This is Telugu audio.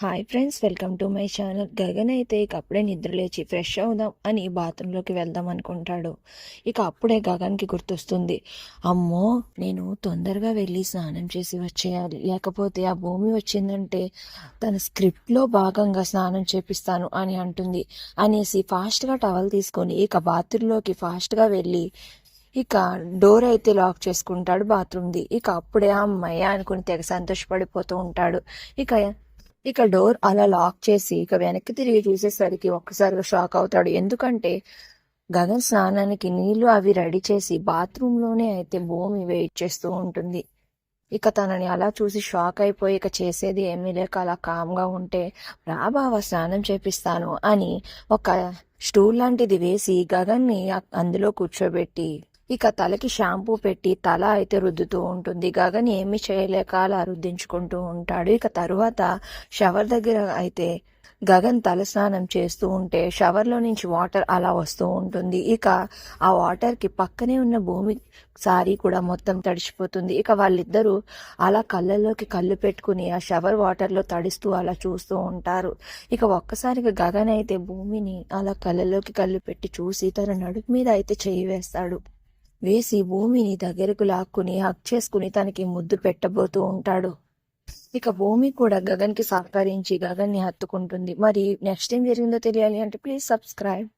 Hi friends welcome to my channel Gagan అయితే ఇక అప్పుడే నిద్రలేచి ఫ్రెష్ అవుదాం అని బాత్రూంలోకి వెళ్దాం అనుకుంటాడు. ఇక అప్పుడే గగన్కి గుర్తొస్తుంది. అమ్మో నేను తొందరగా వెళ్ళి స్నానం చేసి వచ్చేయాలి. లేకపోతే ఆ భూమి వచ్చిందంటే తన స్క్రిప్ట్లో భాగంగా స్నానం చేపిస్తాను అని అంటుంది. అనేసి ఫాస్ట్గా టవల్ తీసుకొని ఇక బాత్రూంలోకి ఫాస్ట్గా వెళ్ళి ఇక డోర్ అయితే లాక్ చేసుకుంటాడు బాత్రూమ్ది ఇక అప్పుడే అమ్మాయి అనుకుని తెగ సంతోషపడిపోతూ ఉంటాడు. ఇక ఇక డోర్ అలా లాక్ చేసి ఇక వెనక్కి తిరిగి చూసేసరికి ఒక్కసారిగా షాక్ అవుతాడు. ఎందుకంటే గగన్ స్నానానికి నీళ్ళు అవి రెడీ చేసి బాత్రూంలోనే అయితే భూమి వెయిట్ చేస్తూ ఉంటుంది. ఇక తనని అలా చూసి షాక్ అయిపోయి ఇక చేసేది ఏమీ లేక అలా కామ్గా ఉంటే రా బావ స్నానం చేపిస్తాను అని ఒక స్టూల్ లాంటిది వేసి గగన్ని అందులో కూర్చోబెట్టి ఇక తలకి షాంపూ పెట్టి తల అయితే రుద్దుతూ ఉంటుంది. గగన్ ఏమి చేయలేక అలా రుద్దించుకుంటూ ఉంటాడు. ఇక తరువాత షవర్ దగ్గర అయితే గగన్ తల స్నానం చేస్తూ ఉంటే షవర్లో నుంచి వాటర్ అలా వస్తూ ఉంటుంది. ఇక ఆ వాటర్కి పక్కనే ఉన్న భూమి సారీ కూడా మొత్తం తడిచిపోతుంది. ఇక వాళ్ళిద్దరూ అలా కళ్ళల్లోకి కళ్ళు పెట్టుకుని ఆ షవర్ వాటర్లో తడిస్తూ అలా చూస్తూ ఉంటారు. ఇక ఒక్కసారిగా గగన్ అయితే భూమిని అలా కళ్ళల్లోకి కళ్ళు పెట్టి చూసి తన నడుపు మీద అయితే చేయి వేస్తాడు. వేసి భూమిని దగ్గరకు లాక్కుని హక్ చేసుకుని తనకి ముద్దు పెట్టబోతూ ఉంటాడు. ఇక భూమి కూడా గగన్కి సహకరించి గగన్ని హత్తుకుంటుంది. మరి నెక్స్ట్ ఏం జరిగిందో తెలియాలి అంటే ప్లీజ్ సబ్స్క్రైబ్.